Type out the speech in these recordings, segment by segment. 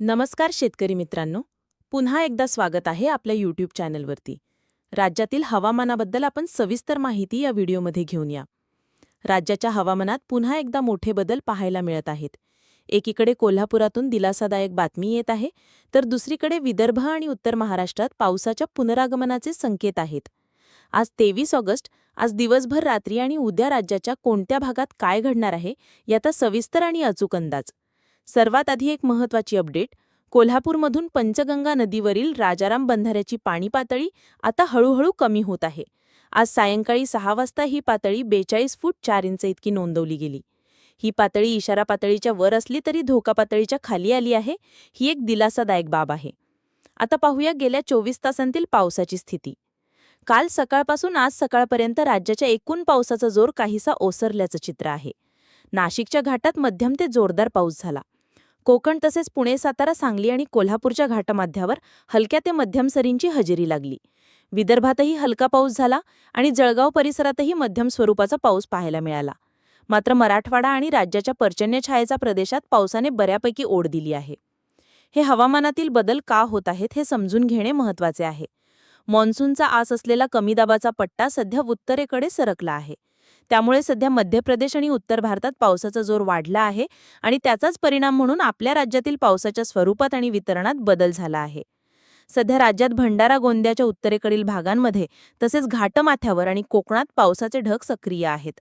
नमस्कार शेतकरी मित्रांनो. पुन्हा एकदा स्वागत आहे आपल्या यूट्यूब चॅनलवरती. राज्यातील हवामानाबद्दल आपण सविस्तर माहिती या व्हिडिओमध्ये घेऊन या. राज्याच्या हवामानात पुन्हा एकदा मोठे बदल पाहायला मिळत आहेत. एकीकडे कोल्हापुरातून दिलासादायक बातमी येत आहे तर दुसरीकडे विदर्भ आणि उत्तर महाराष्ट्रात पावसाच्या पुनरागमनाचे संकेत आहेत. आज तेवीस ऑगस्ट आज दिवसभर रात्री आणि उद्या राज्याच्या कोणत्या भागात काय घडणार आहे याचा सविस्तर आणि अचूक अंदाज. सर्वात आधी एक महत्त्वाची अपडेट कोल्हापूरमधून पंचगंगा नदीवरील राजाराम बंधाऱ्याची पाणी पातळी आता हळूहळू कमी होत आहे. आज सायंकाळी सहा वाजता ही पातळी बेचाळीस फूट चार इंच इतकी नोंदवली गेली. ही पातळी इशारा पातळीच्या वर असली तरी धोका पातळीच्या खाली आली आहे ही एक दिलासादायक बाब आहे. आता पाहूया गेल्या चोवीस तासांतील पावसाची स्थिती. काल सकाळपासून आज सकाळपर्यंत राज्याच्या एकूण पावसाचा जोर काहीसा ओसरल्याचं चित्र आहे. नाशिकच्या घाटात मध्यम ते जोरदार पाऊस झाला. कोकण तसेच पुणे सातारा सांगली आणि कोल्हापूरच्या घाटमाध्यावर हलक्या ते मध्यम सरींची हजेरी लागली. विदर्भातही हलका पाऊस झाला आणि जळगाव परिसरातही मध्यम स्वरूपाचा पाऊस पाहायला मिळाला. मात्र मराठवाडा आणि राज्याच्या पर्जन्य छायेचा प्रदेशात पावसाने बऱ्यापैकी ओढ दिली आहे. हे हवामानातील बदल का होत आहेत हे समजून घेणे महत्त्वाचे आहे. मॉन्सूनचा आस असलेला कमी दाबाचा पट्टा सध्या उत्तरेकडे सरकला आहे. त्यामुळे सध्या मध्य प्रदेश आणि उत्तर भारतात पावसाचा जोर वाढला आहे आणि त्याचाच परिणाम म्हणून आपल्या राज्यातील पावसाच्या स्वरूपात आणि वितरणात बदल झाला आहे. सध्या राज्यात भंडारा गोंद्याच्या उत्तरेकडील भागांमध्ये तसेच घाटमाथ्यावर आणि कोकणात पावसाचे ढग सक्रिय आहेत.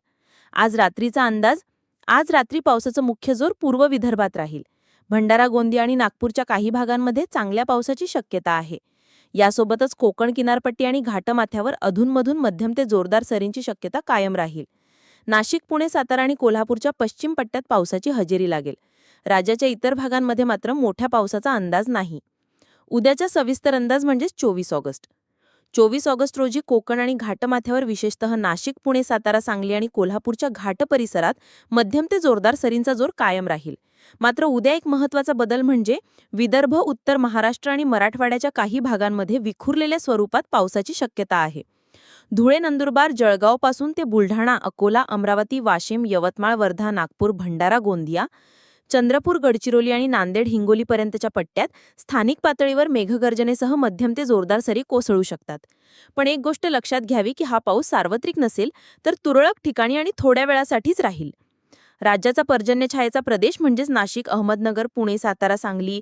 आज रात्रीचा अंदाज आज रात्री पावसाचं मुख्य जोर पूर्व विदर्भात राहील. भंडारा गोंदिया आणि नागपूरच्या काही भागांमध्ये चांगल्या पावसाची शक्यता आहे. यासोबतच कोकण किनारपट्टी आणि घाटमाथ्यावर अधूनमधून मध्यम ते जोरदार सरींची शक्यता कायम राहील. नाशिक पुणे सातारा आणि कोल्हापूरच्या पश्चिम पट्ट्यात पावसाची हजेरी लागेल. राज्याच्या इतर भागांमध्ये मात्र मोठ्या पावसाचा अंदाज नाही. उद्याचा सविस्तर अंदाज म्हणजेच चोवीस ऑगस्ट. चोवीस ऑगस्ट रोजी कोकण आणि घाटमाथ्यावर विशेषतः नाशिक पुणे सातारा सांगली आणि कोल्हापूरच्या घाट परिसरात मध्यम ते जोरदार सरींचा जोर कायम राहील. मात्र उद्या एक महत्त्वाचा बदल म्हणजे विदर्भ उत्तर महाराष्ट्र आणि मराठवाड्याच्या काही भागांमध्ये विखुरलेल्या स्वरूपात पावसाची शक्यता आहे. धुळे नंदुरबार जळगावपासून ते बुलढाणा अकोला अमरावती वाशिम यवतमाळ वर्धा नागपूर भंडारा गोंदिया चंद्रपूर गडचिरोली आणि नांदेड हिंगोलीपर्यंतच्या पट्ट्यात स्थानिक पातळीवर मेघगर्जनेसह मध्यम ते जोरदार सरी कोसळू शकतात. पण एक गोष्ट लक्षात घ्यावी की हा पाऊस सार्वत्रिक नसेल तर तुरळक ठिकाणी आणि थोड्या वेळासाठीच राहील. राज्याचा पर्जन्य छायेचा प्रदेश म्हणजेच नाशिक अहमदनगर पुणे सातारा सांगली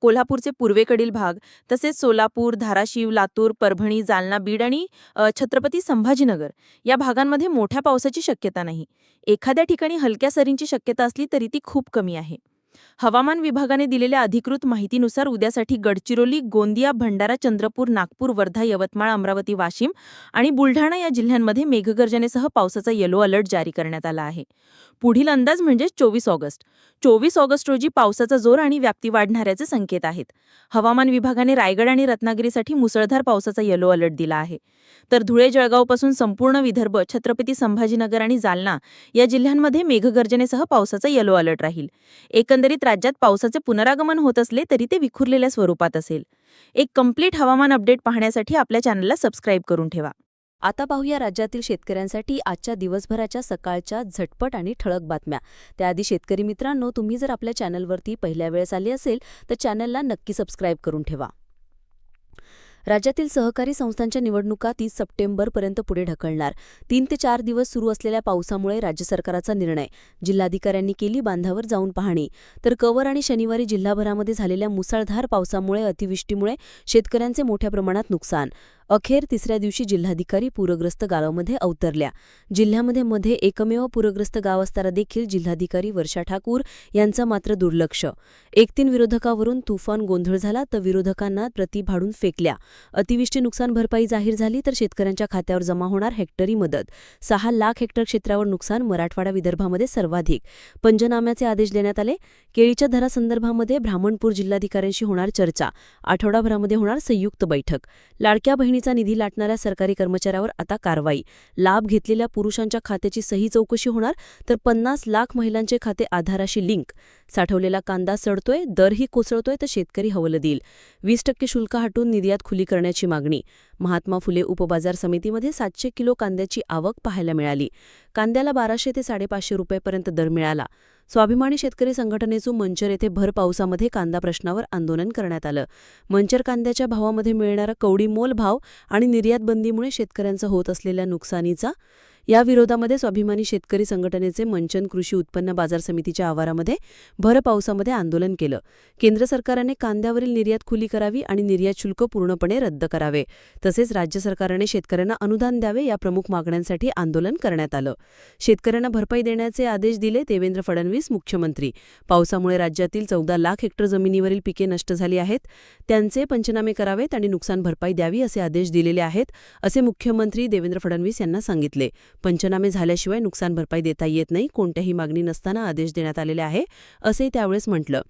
कोल्हापूरचे पूर्वेकडील भाग तसेच सोलापूर धाराशिव लातूर परभणी जालना बीड आणि छत्रपती संभाजीनगर. या भागांमध्ये मोठ्या पावसाची शक्यता नाही. एखाद्या ठिकाणी हलक्या सरींची शक्यता असली तरी ती खूप कमी आहे. हवामान विभागाने दिलेल्या अधिकृत माहितीनुसार उद्यासाठी गडचिरोली गोंदिया भंडारा चंद्रपूर नागपूर वर्धा यवतमाळ अमरावती वाशिम आणि बुलढाणा या जिल्ह्यांमध्ये मेघगर्जनेसह पावसाचा येलो अलर्ट जारी करण्यात आला आहे. पुढील अंदाज म्हणजे चोवीस ऑगस्ट. चोवीस ऑगस्ट रोजी पावसाचा जोर आणि व्याप्ती वाढणाऱ्याचे संकेत आहेत. हवामान विभागाने रायगड आणि रत्नागिरीसाठी मुसळधार पावसाचा येलो अलर्ट दिला आहे. तर धुळे जळगावपासून संपूर्ण विदर्भ छत्रपती संभाजीनगर आणि जालना या जिल्ह्यांमध्ये मेघगर्जनेसह पावसाचा येलो अलर्ट राहील. एकंदरीत राज्यात पावसाचे पुनरागमन होत असले तरी ते विखुरलेल्या स्वरूपात असेल. एक कंप्लीट हवामान अपडेट पाहण्यासाठी आपल्या चॅनलला सबस्क्राईब करून ठेवा. आता पाहूया राज्यातील शेतकऱ्यांसाठी आजच्या दिवसभराच्या सकाळच्या झटपट आणि ठळक बातम्या. त्याआधी शेतकरी मित्रांनो तुम्ही जर आपल्या चॅनलवरती पहिल्या वेळेस आली असेल तर चॅनलला नक्की सबस्क्राईब करून ठेवा. राज्यातील सहकारी संस्थांच्या निवडणुका तीस सप्टेंबरपर्यंत पुढे ढकलणार. तीन ते चार दिवस सुरू असलेल्या पावसामुळे राज्य सरकारचा निर्णय. जिल्हाधिकाऱ्यांनी केली बांधावर जाऊन पाहणी. तर कवर आणि शनिवारी जिल्हाभरामध्ये झालेल्या मुसळधार पावसामुळे अतिवृष्टीमुळे शेतकऱ्यांचे मोठ्या प्रमाणात नुकसान. अखेर तिसऱ्या दिवशी जिल्हाधिकारी पूरग्रस्त गावामध्ये अवतरल्या. जिल्ह्यामध्ये मध्ये एकमेव पूरग्रस्त गाव असताना देखील जिल्हाधिकारी वर्षा ठाकूर यांचं मात्र दुर्लक्ष. एक तीन विरोधकावरून तुफान गोंधळ झाला तर विरोधकांना प्रति भाडून फेकल्या. अतिवृष्टी नुकसान भरपाई जाहीर झाली तर शेतकऱ्यांच्या खात्यावर जमा होणार हेक्टरी मदत. सहा लाख हेक्टर क्षेत्रावर नुकसान मराठवाडा विदर्भामध्ये सर्वाधिक. पंचनाम्याचे आदेश देण्यात आले. केळीच्या दरासंदर्भामध्ये ब्राह्मणपूर जिल्हाधिकाऱ्यांशी होणार चर्चा. आठवडाभरामध्ये होणार संयुक्त बैठक. लाडक्या बहिणीचा निधी लाटणाऱ्या सरकारी कर्मचाऱ्यावर आता कारवाई. लाभ घेतलेल्या पुरुषांच्या खात्याची सही चौकशी होणार तर पन्नास लाख महिलांचे खाते आधाराशी लिंक. साठवलेला कांदा सडतोय दरही कोसळतोय तर शेतकरी हवलं देईल. वीस टक्के शुल्क हटून निर्यात खुली करण्याची मागणी. महात्मा फुले उपबाजार समितीमध्ये सातशे किलो कांद्याची आवक पाहायला मिळाली. कांद्याला बाराशे ते साडेपाचशे रुपयेपर्यंत दर मिळाला. स्वाभिमानी शेतकरी संघटनेचं मंचर येथे भर पावसामध्ये कांदा प्रश्नावर आंदोलन करण्यात आलं. मंचर कांद्याच्या भावामध्ये मिळणारा कवडी मोल भाव आणि निर्यातबंदीमुळे शेतकऱ्यांचं शेतकऱ्यांचा होत असलेल्या नुकसानीचा या विरोधामध्ये स्वाभिमानी शेतकरी संघटनेचे मंचन कृषी उत्पन्न बाजार समितीच्या आवारामध्ये भर पावसामध्ये आंदोलन केलं. केंद्र सरकारने कांद्यावरील निर्यात खुली करावी आणि निर्यात शुल्क पूर्णपणे रद्द करावे. तसेच राज्य सरकारने शेतकऱ्यांना अनुदान द्यावे या प्रमुख मागण्यांसाठी आंदोलन करण्यात आलं. शेतकऱ्यांना भरपाई देण्याचे आदेश दिले देवेंद्र फडणवीस मुख्यमंत्री. पावसामुळे राज्यातील चौदा लाख हेक्टर जमिनीवरील पिके नष्ट झाली आहेत. त्यांचे पंचनामे करावेत आणि नुकसान भरपाई द्यावी असे आदेश दिलेले आहेत असे मुख्यमंत्री देवेंद्र फडणवीस यांना सांगितले. पंचनामे झाल्याशिवाय नुकसान भरपाई देता येत नाही कोणत्याही मागणी नसताना आदेश देण्यात आलेले आहे असंही त्यावेळेस म्हटलं.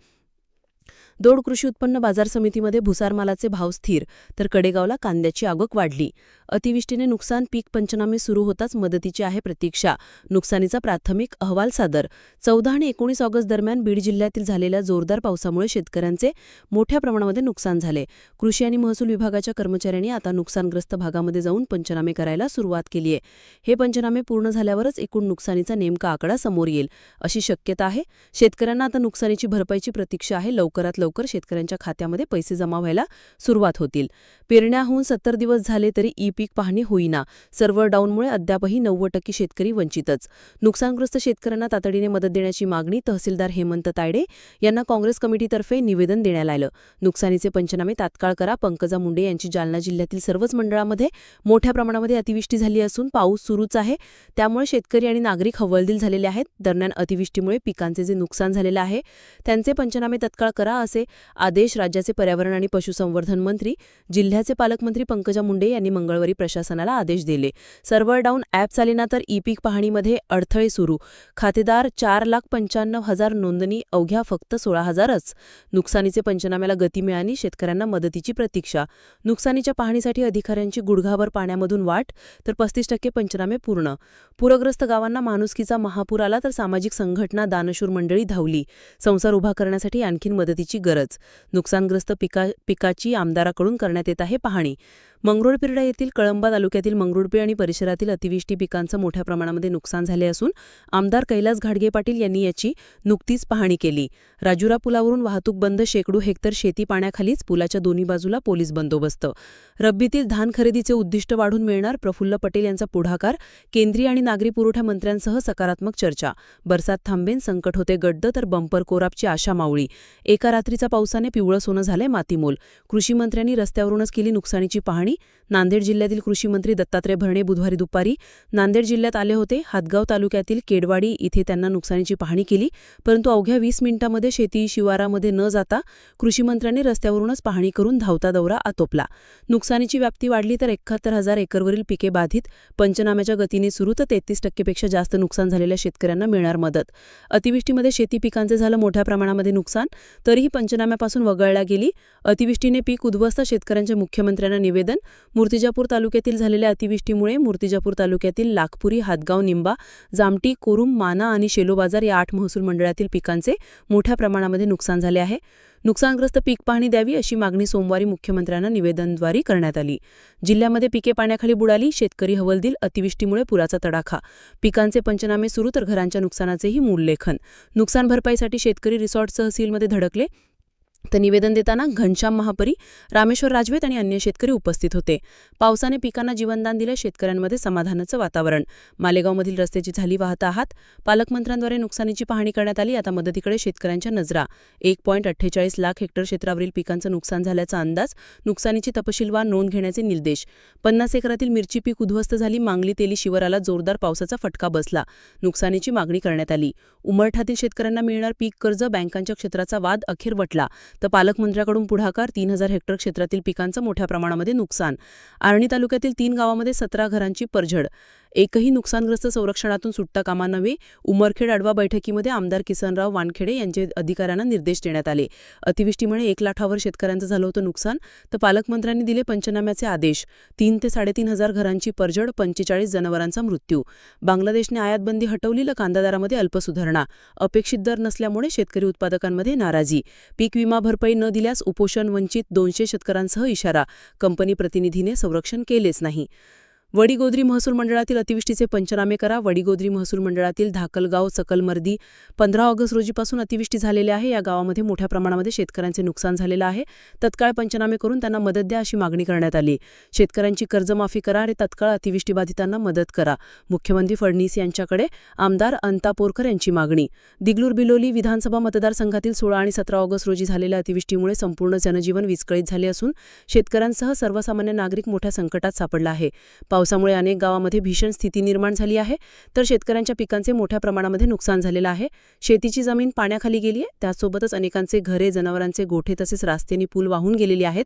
दोड कृषी उत्पन्न बाजार समितीमध्ये भुसार मालाचे भाव स्थिर तर कडेगावला कांद्याची आवक वाढली. अतिवृष्टीने नुकसान पीक पंचनामे सुरू होताच मदतीची आहे प्रतीक्षा. नुकसानीचा प्राथमिक अहवाल सादर. चौदा आणि एकोणीस ऑगस्ट दरम्यान बीड जिल्ह्यातील झालेल्या जोरदार पावसामुळे शेतकऱ्यांचे मोठ्या प्रमाणामध्ये नुकसान झाले. कृषी आणि महसूल विभागाच्या कर्मचाऱ्यांनी आता नुकसानग्रस्त भागामध्ये जाऊन पंचनामे करायला सुरुवात केली आहे. हे पंचनामे पूर्ण झाल्यावरच एकूण नुकसानीचा नेमका आकडा समोर येईल अशी शक्यता आहे. शेतकऱ्यांना आता नुकसानीची भरपाईची प्रतीक्षा आहे लवकरात लवकर शेतकऱ्यांच्या खात्यामध्ये पैसे जमा व्हायला सुरुवात होतील. पेरण्याहून सत्तर दिवस झाले तरी ई पीक पाहणी होईना. सर्व्हर डाऊनमुळे अद्यापही नव्वद टक्के शेतकरी वंचितच. नुकसानग्रस्त शेतकऱ्यांना तातडीने मदत देण्याची मागणी तहसीलदार हेमंत तायडे यांना काँग्रेस कमिटीतर्फे निवेदन देण्यात आलं. नुकसानीचे पंचनामे तात्काळ करा पंकजा मुंडे यांची जालना जिल्ह्यातील सर्वच मंडळामध्ये मोठ्या प्रमाणामध्ये अतिवृष्टी झाली असून पाऊस सुरूच आहे. त्यामुळे शेतकरी आणि नागरिक हवलदिल झालेले आहेत. दरम्यान अतिवृष्टीमुळे पिकांचे जे नुकसान झालेले आहे त्यांचे पंचनामे तत्काळ करा असे आदेश राज्याचे पर्यावरण आणि पशुसंवर्धन मंत्री जिल्ह्याचे पालकमंत्री पंकजा मुंडे यांनी मंगळवारी प्रशासनाला आदेश दिले. सर्व्हर डाऊन ॲप चालेना तर ई पीक पाहणीमध्ये अडथळे सुरू. खातेदार चार लाख पंच्याण्णव हजार नोंदणी अवघ्या फक्त सोळा हजारच. नुकसानीचे पंचनाम्याला गती मिळाली शेतकऱ्यांना मदतीची प्रतीक्षा. नुकसानीच्या पाहणीसाठी अधिकाऱ्यांची गुडघाभर पाण्यामधून वाट तर पस्तीस टक्के पंचनामे पूर्ण. पूरग्रस्त गावांना माणुसकीचा महापूर आला तर सामाजिक संघटना दानशूर मंडळी धावली. संसार उभा करण्यासाठी आणखीन मदतीची गरज. नुकसानग्रस्त पिका पिकाची आमदाराकडून करण्यात येत आहे पाहणी. मंगरुळपिरडा येथील कळंबा तालुक्यातील मंगरुळपीर आणि परिसरातील अतिवृष्टी पिकांचं मोठ्या प्रमाणामध्ये नुकसान झाले असून आमदार कैलास घाडगे पाटील यांनी याची नुकतीच पाहणी केली. राजुरा पुलावरून वाहतूक बंद शेकडो हेक्टर शेती पाण्याखालीच पुलाच्या दोन्ही बाजूला पोलीस बंदोबस्त. रब्बीतील धान खरेदीचे उद्दिष्ट वाढून मिळणार प्रफुल्ल पटेल यांचा पुढाकार केंद्रीय आणि नागरी पुरवठा मंत्र्यांसह सकारात्मक चर्चा. बरसात थांबेन संकट होते गड्ड तर बंपर कोरापची आशा मावळी. एका रात्रीचा पावसाने पिवळं सोनं झालंय मातीमोल. कृषीमंत्र्यांनी रस्त्यावरूनच केली नुकसानीची पाहणी नांदेड जिल्ह्यातील कृषी मंत्री दत्तात्रय भरणे बुधवारी दुपारी नांदेड जिल्ह्यात आले होते. हातगाव तालुक्यातील केडवाडी इथे त्यांना नुकसानीची पाहणी केली. परंतु अवघ्या वीस मिनिटांमध्ये शेती शिवारामध्ये न जाता कृषी मंत्र्यांनी रस्त्यावरूनच पाहणी करून धावता दौरा आटोपला. नुकसानीची व्याप्ती वाढली तर एकाहत्तर हजार एकरवरील पिके बाधित. पंचनाम्याच्या गतीने सुरू तर तेहतीस टक्केपेक्षा जास्त नुकसान झालेल्या शेतकऱ्यांना मिळणार मदत. अतिवृष्टीमध्ये शेती पिकांचे झालं मोठ्या प्रमाणामध्ये नुकसान तरीही पंचनाम्यापासून वगळल्या गेली. अतिवृष्टीने पीक उद्ध्वस्त शेतकऱ्यांच्या मुख्यमंत्र्यांना निवेदन मूर्तिजापूर तालुक्यातील झालेल्या अतिवृष्टीमुळे मूर्तिजापूर तालुक्यातील लाखपुरी हातगाव निंबा जामटी कोरुम माना आणि शेलो बाजार या आठ महसूल मंडळातील पिकांचे मोठ्या प्रमाणामध्ये नुकसान झाले आहे. नुकसानग्रस्त पीक पाहणी द्यावी अशी मागणी सोमवारी मुख्यमंत्र्यांना निवेदनद्वारे करण्यात आली. जिल्ह्यामध्ये पिके पाण्याखाली बुडाली शेतकरी हवलदिल अतिवृष्टीमुळे पुराचा तडाखा. पिकांचे पंचनामे सुरू तर घरांच्या नुकसानाचेही मूललेखन. नुकसान भरपाईसाठी शेतकरी रिसॉर्ट तहसीलमध्ये धडकले तर निवेदन देताना घनश्याम महापरी रामेश्वर राजवेत आणि अन्य शेतकरी उपस्थित होते. पावसाने पिकांना जीवनदान दिलं शेतकऱ्यांमध्ये समाधानाचं वातावरण. मालेगावमधील रस्त्याची झाली वाहत आहात पालकमंत्र्यांद्वारे नुकसानीची पाहणी करण्यात आली आता मदतीकडे शेतकऱ्यांच्या नजरा. एक पॉईंट अठ्ठेचाळीस लाख हेक्टर क्षेत्रावरील पिकांचं नुकसान झाल्याचा अंदाज नुकसानीची तपशीलवार नोंद घेण्याचे निर्देश. पन्नास एकरातील मिरची पीक उद्ध्वस्त झाली मांगली तेली शिवराला जोरदार पावसाचा फटका बसला. नुकसानीची मागणी करण्यात आली. उमरठातील शेतकऱ्यांना मिळणार पीक कर्ज बँकांच्या क्षेत्राचा वाद अखेर वटला. तर पालकमंत्र्याकडून पुढाकार तीन हजार हेक्टर क्षेत्रातील पिकांचं मोठ्या प्रमाणामध्ये नुकसान. आर्णी तालुक्यातील तीन गावामध्ये सतरा घरांची परझड. एकही नुकसानग्रस्त संरक्षणातून सुटता कामा नव्हे. उमरखेड आढवा बैठकीमध्ये आमदार किसनराव वानखेडे यांचे अधिकाऱ्यांना निर्देश देण्यात आले. अतिवृष्टीमुळे एक लाखावर शेतकऱ्यांचं झालं होतं नुकसान तर पालकमंत्र्यांनी दिले पंचनाम्याचे आदेश. तीन ते साडेतीन हजार घरांची परजड पंचेचाळीस जनावरांचा मृत्यू. बांगलादेशने आयातबंदी हटवली कांदा दरामध्ये अल्पसुधारणा. अपेक्षित दर नसल्यामुळे शेतकरी उत्पादकांमध्ये नाराजी. पीक विमा भरपाई न दिल्यास उपोषण वंचित दोनशे शेतकऱ्यांसह इशारा. कंपनी प्रतिनिधीने संरक्षण केलेच नाही. वडीगोद्री महसूल मंडळातील अतिवृष्टीचे पंचनामे करा. वडीगोद्री महसूल मंडळातील धाकलगाव सकलमर्दी पंधरा ऑगस्ट रोजीपासून अतिवृष्टी झालेली आहे. या गावामध्ये मोठ्या प्रमाणामध्ये शेतकऱ्यांचे नुकसान झालेलं आहे. तत्काळ पंचनामे करून त्यांना मदत द्या अशी मागणी करण्यात आली. शेतकऱ्यांची कर्जमाफी करा आणि तत्काळ अतिवृष्टीबाधितांना मदत करा. मुख्यमंत्री फडणवीस यांच्याकडे आमदार अंतापोरकर यांची मागणी. दिगलूर बिलोली विधानसभा मतदारसंघातील सोळा आणि सतरा ऑगस्ट रोजी झालेल्या अतिवृष्टीमुळे संपूर्ण जनजीवन विस्कळीत झाले असून शेतकऱ्यांसह सर्वसामान्य नागरिक मोठ्या संकटात सापडला आहे. पावसामुळे अनेक गावामध्ये भीषण स्थिती निर्माण झाली आहे. तर शेतकऱ्यांच्या पिकांचे मोठ्या प्रमाणामध्ये नुकसान झालेलं आहे. शेतीची जमीन पाण्याखाली गेली आहे. त्यासोबतच अनेकांचे घरे जनावरांचे गोठे तसेच रास्तेनी पूल वाहून गेलेली आहेत.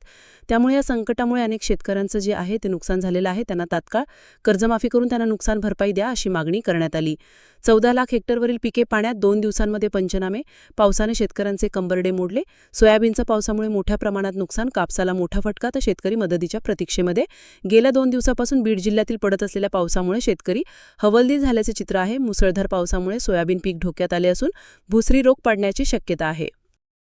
त्यामुळे या संकटामुळे अनेक शेतकऱ्यांचं जे आहे ते नुकसान झालेलं आहे. त्यांना तात्काळ कर्जमाफी करून त्यांना नुकसान भरपाई द्या अशी मागणी करण्यात आली. चौदा लाख हेक्टरवरील पिके पाण्यात दोन दिवसांमध्ये पंचनामे पावसाने शेतकऱ्यांचे कंबरडे मोडले. सोयाबीनचं पावसामुळे मोठ्या प्रमाणात नुकसान कापसाला मोठा फटका तर शेतकरी मदतीच्या प्रतीक्षेमध्ये. गेल्या दोन दिवसापासून बीड जिल्ह्यातील पडत असलेल्या पावसामुळे शेतकरी हवलदिल झाल्याचे चित्र आहे. मुसळधार पावसामुळे सोयाबीन पीक धोक्यात आले असून भुसरी रोग पडण्याची शक्यता आहे.